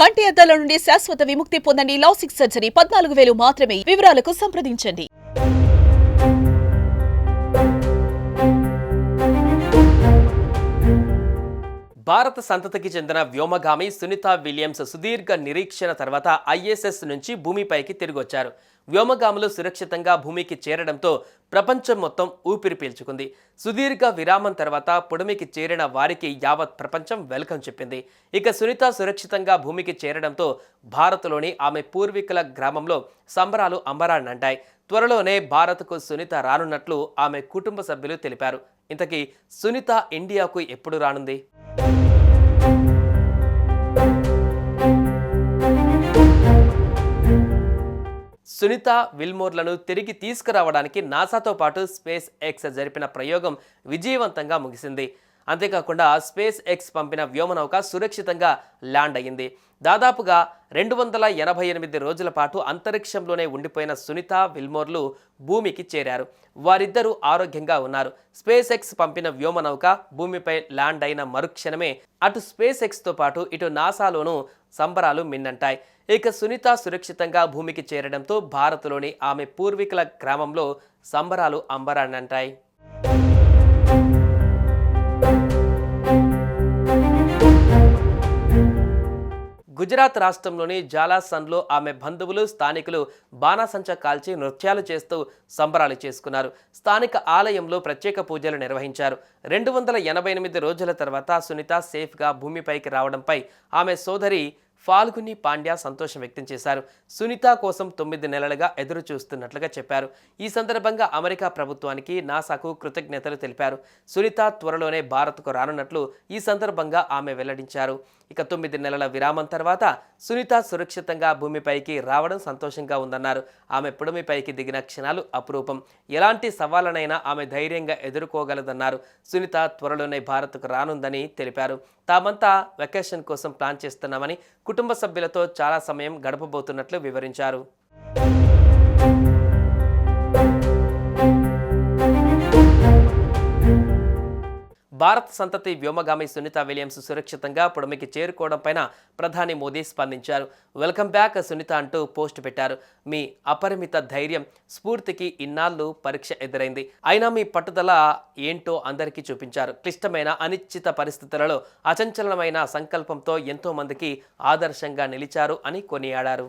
కంటి అద్దాల నుండి శాశ్వత విముక్తి పొందండి లాసిక్ సర్జరీ. పద్నాలుగు వేలు మాత్రమే వివరాలకు సంప్రదించండి. భారత సంతతికి చెందిన వ్యోమగామి సునీత విలియమ్స్ సుదీర్ఘ నిరీక్షణ తర్వాత ఐఎస్ఎస్ నుంచి భూమిపైకి తిరిగొచ్చారు. వ్యోమగాములు సురక్షితంగా భూమికి చేరడంతో ప్రపంచం మొత్తం ఊపిరి పీల్చుకుంది. సుదీర్ఘ విరామం తర్వాత పొడమికి చేరిన వారికి యావత్ ప్రపంచం వెల్కమ్ చెప్పింది. ఇక సునీత సురక్షితంగా భూమికి చేరడంతో భారత్లోని ఆమె పూర్వీకుల గ్రామంలో సంబరాలు అంబరాన్నంటాయి. త్వరలోనే భారత్కు సునీత రానున్నట్లు ఆమె కుటుంబ సభ్యులు తెలిపారు. ఇంతకీ సునీత ఇండియాకు ఎప్పుడు రానుంది? సునీత విల్మోర్లను తిరిగి తీసుకురావడానికి నాసాతో పాటు స్పేస్ ఎక్స్ జరిపిన ప్రయోగం విజయవంతంగా ముగిసింది. అంతేకాకుండా స్పేస్ ఎక్స్ పంపిన వ్యోమనౌక సురక్షితంగా ల్యాండ్ అయ్యింది. దాదాపుగా రెండు వందల ఎనభై ఎనిమిది రోజుల పాటు అంతరిక్షంలోనే ఉండిపోయిన సునీత విల్మోర్లు భూమికి చేరారు. వారిద్దరూ ఆరోగ్యంగా ఉన్నారు. స్పేస్ ఎక్స్ పంపిన వ్యోమనౌక భూమిపై ల్యాండ్ అయిన మరుక్షణమే అటు స్పేస్ ఎక్స్తో పాటు ఇటు నాసాలోనూ సంబరాలు మిన్నంటాయి. ఇక సునీత సురక్షితంగా భూమికి చేరడంతో భారత్లోని ఆమె పూర్వీకుల గ్రామంలో సంబరాలు అంబరానంటాయి గుజరాత్ రాష్ట్రంలోని జాలాసన్లో ఆమె బంధువులు స్థానికులు బాణాసంచా కాల్చి నృత్యాలు చేస్తూ సంబరాలు చేసుకున్నారు. స్థానిక ఆలయంలో ప్రత్యేక పూజలు నిర్వహించారు. రెండు వందల ఎనభై ఎనిమిది రోజుల తర్వాత సునీత సేఫ్గా భూమిపైకి రావడంపై ఆమె సోదరి ఫాల్గుని పాండ్యా సంతోషం వ్యక్తం చేశారు. సునీత కోసం తొమ్మిది నెలలుగా ఎదురు చూస్తున్నట్లుగా చెప్పారు. ఈ సందర్భంగా అమెరికా ప్రభుత్వానికి నాసాకు కృతజ్ఞతలు తెలిపారు. సునీత త్వరలోనే భారత్కు రానున్నట్లు ఈ సందర్భంగా ఆమె వెల్లడించారు. ఇక తొమ్మిది నెలల విరామం తర్వాత సునీత సురక్షితంగా భూమిపైకి రావడం సంతోషంగా ఉందన్నారు. ఆమె పుడమిపైకి దిగిన క్షణాలు అపురూపం. ఎలాంటి సవాళ్ళనైనా ఆమె ధైర్యంగా ఎదుర్కోగలదన్నారు. సునీత త్వరలోనే భారత్కు రానుందని తెలిపారు. తామంతా వెకేషన్ కోసం ప్లాన్ చేస్తున్నామని కుటుంబ సభ్యులతో చాలా సమయం గడపబోతున్నట్లు వివరించారు. భారత్ సంతతి వ్యోమగామి సునీత విలియమ్స్ సురక్షితంగా పొడమికి చేరుకోవడం పైన ప్రధాని మోదీ స్పందించారు. వెల్కమ్ బ్యాక్ సునీత అంటూ పోస్ట్ పెట్టారు. మీ అపరిమిత ధైర్యం స్ఫూర్తికి ఇన్నాళ్ళు పరీక్ష ఎదురైంది. అయినా మీ పట్టుదల ఏంటో అందరికీ చూపించారు. క్లిష్టమైన అనిశ్చిత పరిస్థితులలో అచంచలమైన సంకల్పంతో ఎంతోమందికి ఆదర్శంగా నిలిచారు అని కొనియాడారు.